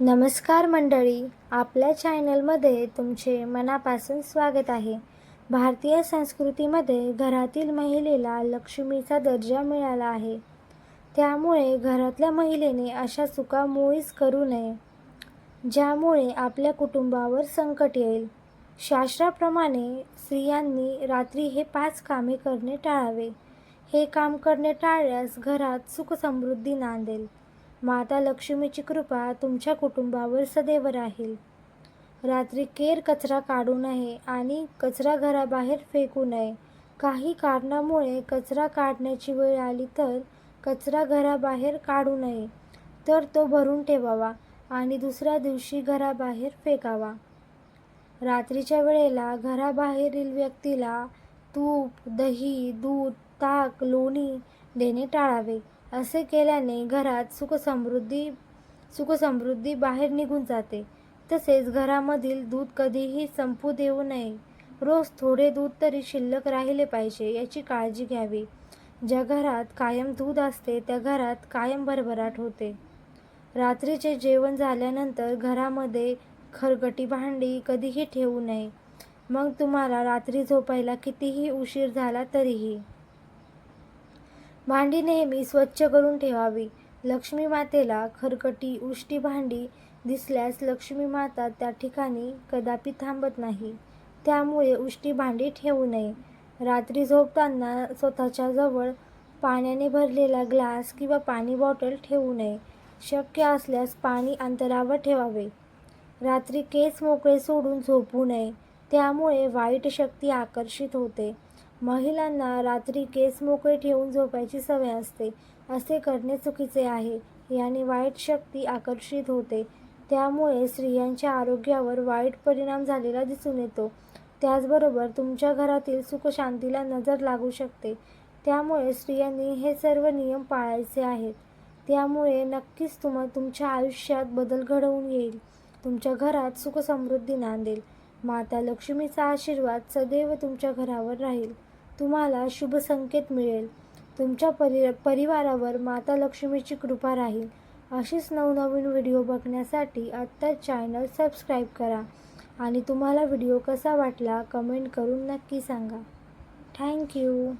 नमस्कार मंडळी आपल्या चॅनलमध्ये तुमचे मनापासून स्वागत आहे. भारतीय संस्कृतीमध्ये घरातील महिलेला लक्ष्मीचा दर्जा मिळाला आहे. त्यामुळे घरातल्या महिलेने अशा चुका मुळीच करू नये ज्यामुळे आपल्या कुटुंबावर संकट येईल. शास्त्राप्रमाणे स्त्रियांनी रात्री हे पाच कामे करणे टाळावे. हे काम करणे टाळल्यास घरात सुखसमृद्धी नांदेल. माता लक्ष्मीची कृपा तुमच्या कुटुंबावर सदैव राहील. रात्री केर कचरा काढू नये आणि कचरा घराबाहेर फेकू नये. काही कारणामुळे कचरा काढण्याची वेळ आली तर कचरा घराबाहेर काढू नये. तर तो भरून ठेवावा आणि दुसऱ्या दिवशी घराबाहेर फेकावा. रात्रीच्या वेळेला घराबाहेरील व्यक्तीला तूप दही दूध ताक लोणी देणे टाळावे. असे केल्याने घरात सुखसमृद्धी सुखसमृद्धी बाहेर निघून जाते. तसेच घरामधील दूध कधीही संपू देऊ नये. रोज थोडे दूध तरी शिल्लक राहिले पाहिजे याची काळजी घ्यावी. ज्या घरात कायम दूध असते त्या घरात कायम भरभराट होते. रात्रीचे जेवण झाल्यानंतर घरामध्ये खरगटी भांडी कधीही ठेवू नये. मग तुम्हाला रात्री झोपायला कितीही उशीर झाला तरीही. भांडी नेहमी स्वच्छ करून ठेवावी. लक्ष्मी मातेला खरकटी उष्टी भांडी दिसल्यास लक्ष्मी माता त्या ठिकाणी कदापि थांबत नाही. त्यामुळे उष्टी भांडी ठेवू नये. रात्री झोपताना स्वतःच्या जवळ पाण्याने भरलेला ग्लास किंवा पाणी बॉटल ठेवू नये. शक्य असल्यास पाणी अंतरावर ठेवावे. रात्री केस मोकळे सोडून झोपू नये. त्यामुळे वाईट शक्ती आकर्षित होते. महिलांना रात्री केस मोकळे ठेवून झोपायची सवय असते. असे करणे चुकीचे आहे. याने वाईट शक्ती आकर्षित होते. त्यामुळे स्त्रियांच्या आरोग्यावर वाईट परिणाम झालेला दिसून येतो. त्याचबरोबर तुमच्या घरातील सुखशांतीला नजर लागू शकते. त्यामुळे स्त्रियांनी हे सर्व नियम पाळायचे आहेत. त्यामुळे नक्कीच तुम तुमच्या आयुष्यात बदल घडवून येईल. तुमच्या घरात सुखसमृद्धी नांदेल. माता लक्ष्मीचा आशीर्वाद सदैव तुमच्या घरावर राहील. तुम्हाला शुभ संकेत मिळेल. तुमच्या परि परिवारावर माता लक्ष्मीची कृपा राहील. अशीच नवनवीन व्हिडिओ बघण्यासाठी आत्ताच चॅनल सबस्क्राईब करा. आणि तुम्हाला व्हिडिओ कसा वाटला कमेंट करून नक्की सांगा. थँक्यू